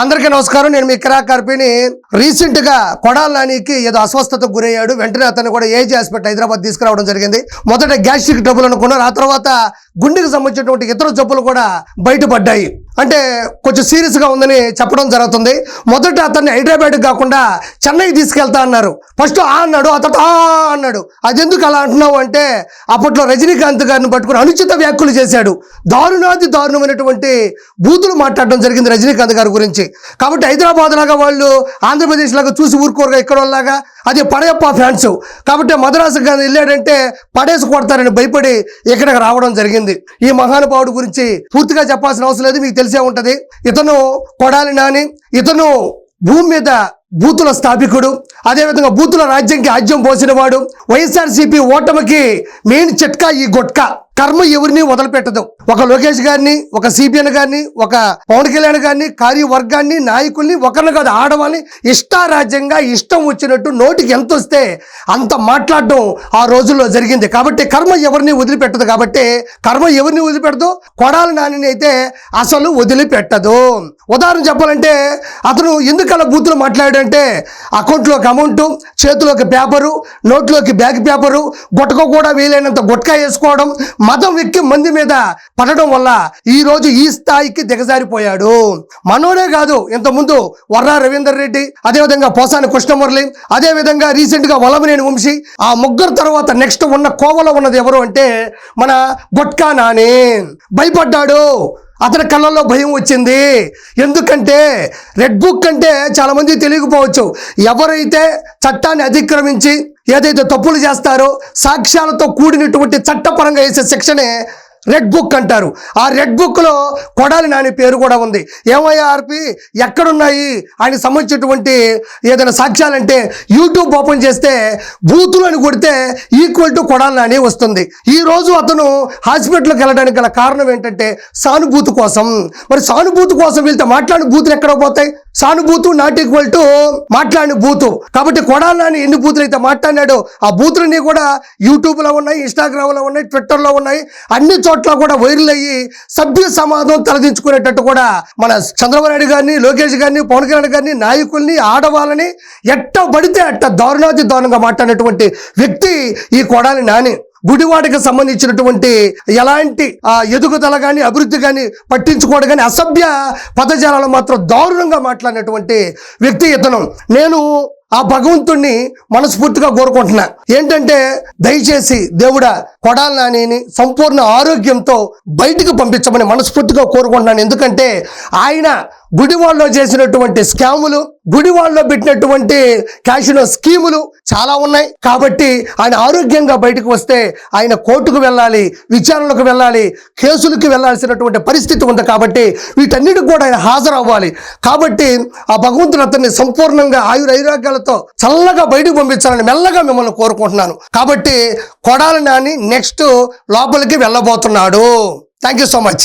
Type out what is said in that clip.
అందరికీ నమస్కారం. నేను మీ కిరా రీసెంట్గా కొడాలానికి కొడాల నానికి ఏదో అస్వస్థతకు గురయ్యాడు. వెంటనే అతను కూడా ఏజీ హాస్పిటల్ హైదరాబాద్ తీసుకురావడం జరిగింది. మొదట గ్యాస్ట్రిక్ డబ్బులు అనుకున్నారు. ఆ తర్వాత గుండెకి సంబంధించినటువంటి ఇతర జబ్బులు కూడా బయటపడ్డాయి. అంటే కొంచెం సీరియస్గా ఉందని చెప్పడం జరుగుతుంది. మొదట అతన్ని హైదరాబాద్ కాకుండా చెన్నై తీసుకెళ్తా అన్నారు. ఫస్ట్ ఆ అన్నాడు అతడు ఆ అన్నాడు. అది ఎందుకు అలా అంటున్నావు అంటే అప్పట్లో రజనీకాంత్ గారిని పట్టుకుని అనుచిత వ్యాఖ్యలు చేశాడు. దారుణాది దారుణమైనటువంటి బూతులు మాట్లాడడం జరిగింది రజనీకాంత్ గారి గురించి. కాబట్టి హైదరాబాద్ లాగా వాళ్ళు ఆంధ్రప్రదేశ్ లాగా చూసి ఊరుకోరుగా ఇక్కడ వాళ్ళలాగా అది పడయప్ప ఫ్యాన్స్. కాబట్టి మద్రాసు కానీ వెళ్ళాడంటే పడేసి కొడతారని భయపడి ఇక్కడికి రావడం జరిగింది. ఈ మహానుభావుడు గురించి పూర్తిగా చెప్పాల్సిన అవసరం లేదు మీకు తెలిసే ఉంటుంది. ఇతను కొడాలి నాని ఇతను భూమి మీద బూతుల స్థాపికుడు అదేవిధంగా బూతుల రాజ్యంకి ఆజ్యం పోసిన వాడు వైఎస్ఆర్సీపీ ఓటమికి మెయిన్ చిట్కా ఈ గొట్కా. కర్మ ఎవరిని వదిలిపెట్టదు. ఒక లోకేష్ గారిని ఒక సిపిఎన్ గారిని ఒక పవన్ కళ్యాణ్ గారిని కార్యవర్గాన్ని నాయకుల్ని ఒకరిని కాదు ఆడవాళ్ళని ఇష్టారాజ్యంగా ఇష్టం వచ్చినట్టు నోటికి ఎంత వస్తే అంత మాట్లాడడం ఆ రోజుల్లో జరిగింది. కాబట్టి కర్మ ఎవరిని వదిలిపెట్టదు. కాబట్టి కర్మ ఎవరిని వదిలిపెట్టదు? కొడాల నానిని అయితే అసలు వదిలిపెట్టదు. ఉదాహరణ చెప్పాలంటే అతను ఎందుకలా బూతులు ఏంటంటే అకౌంట్లోకి అమౌంట్ చేతిలోకి పేపరు నోట్లోకి బ్యాగ్ పేపరు గుట్టక కూడా వీలైనంత గుట్కా వేసుకోవడం మతం ఎక్కి మంది మీద పడడం వల్ల ఈ రోజు ఈ స్థాయికి దిగజారిపోయాడు. మనోడే కాదు ఇంతకుముందు వర్రా రవీందర్ రెడ్డి అదేవిధంగా పోసాని కృష్ణమురళి అదే విధంగా రీసెంట్గా వలమనేని వంశీ ఆ ముగ్గురు తర్వాత నెక్స్ట్ ఉన్న కోవలో ఉన్నది ఎవరు అంటే మన గుట్కా నాని. భయపడ్డాడు. అతని కళ్ళల్లో భయం వచ్చింది. ఎందుకంటే రెడ్ బుక్ అంటే చాలామంది తెలియకపోవచ్చు. ఎవరైతే చట్టాన్ని అతిక్రమించి ఏదైతే తప్పులు చేస్తారో సాక్ష్యాలతో కూడినటువంటి చట్టపరంగా వేసే శిక్షనే రెడ్ బుక్ అంటారు. ఆ రెడ్ బుక్లో కొడాలి నాని పేరు కూడా ఉంది. ఏమయ్యా ఆర్పి ఎక్కడున్నాయి? ఆయన సంబంధించినటువంటి ఏదైనా సాక్ష్యాలంటే యూట్యూబ్ ఓపెన్ చేస్తే బూతులు అని కొడితే ఈక్వల్ టు కొడాలి నాని వస్తుంది. ఈ రోజు అతను హాస్పిటల్కి వెళ్ళడానికి గల కారణం ఏంటంటే సానుభూతి కోసం. మరి సానుభూతి కోసం వెళ్తే మాట్లాడిన బూతులు ఎక్కడ పోతాయి? సానుభూతు నాట్ ఈక్వల్ టు మాట్లాడిన బూతు. కాబట్టి కొడాలి నాని ఎన్ని బూతులు అయితే మాట్లాడినాడో ఆ బూతులన్నీ కూడా యూట్యూబ్లో ఉన్నాయి ఇన్స్టాగ్రామ్లో ఉన్నాయి ట్విట్టర్లో ఉన్నాయి అన్ని చోట్ల కూడా వైరల్ అయ్యి సభ్య సమాజం తలదించుకునేటట్టు కూడా మన చంద్రబాబు నాయుడు గారిని లోకేష్ గారిని పవన్ కళ్యాణ్ గారిని నాయకుల్ని ఆడవాళ్ళని ఎట్ట పడితే అట్ట దారుణాతి దారుణంగా మాట్లాడినటువంటి వ్యక్తి ఈ కొడాలి నాని. గుడివాడకి సంబంధించినటువంటి ఎలాంటి ఆ, ఎదుగుదల కానీ అభివృద్ధి కానీ పట్టించుకోవడం కానీ అసభ్య పదజాలలో మాత్రం దారుణంగా మాట్లాడినటువంటి వ్యక్తి ఇతను. నేను ఆ భగవంతుణ్ణి మనస్ఫూర్తిగా కోరుకుంటున్నా. ఏంటంటే దయచేసి దేవుడా కొడాల నానిని సంపూర్ణ ఆరోగ్యంతో బయటికి పంపించమని మనస్ఫూర్తిగా కోరుకుంటున్నాను. ఎందుకంటే ఆయన గుడివాళ్ళలో చేసినటువంటి స్కాములు గుడివాళ్ళలో పెట్టినటువంటి క్యాషినో స్కీములు చాలా ఉన్నాయి. కాబట్టి ఆయన ఆరోగ్యంగా బయటకు వస్తే ఆయన కోర్టుకు వెళ్ళాలి విచారణలకు వెళ్ళాలి కేసులకు వెళ్ళాల్సినటువంటి పరిస్థితి ఉంది కాబట్టి వీటన్నిటికి కూడా ఆయన హాజరవ్వాలి. కాబట్టి ఆ భగవంతుడు అతన్ని సంపూర్ణంగా ఆయురైరాగ్యాలతో చల్లగా బయటకు పంపించాలని మెల్లగా మిమ్మల్ని కోరుకుంటున్నాను. కాబట్టి కొడాలి నాని నెక్స్ట్ లోపలికి వెళ్ళబోతున్నాడు. Thank you so much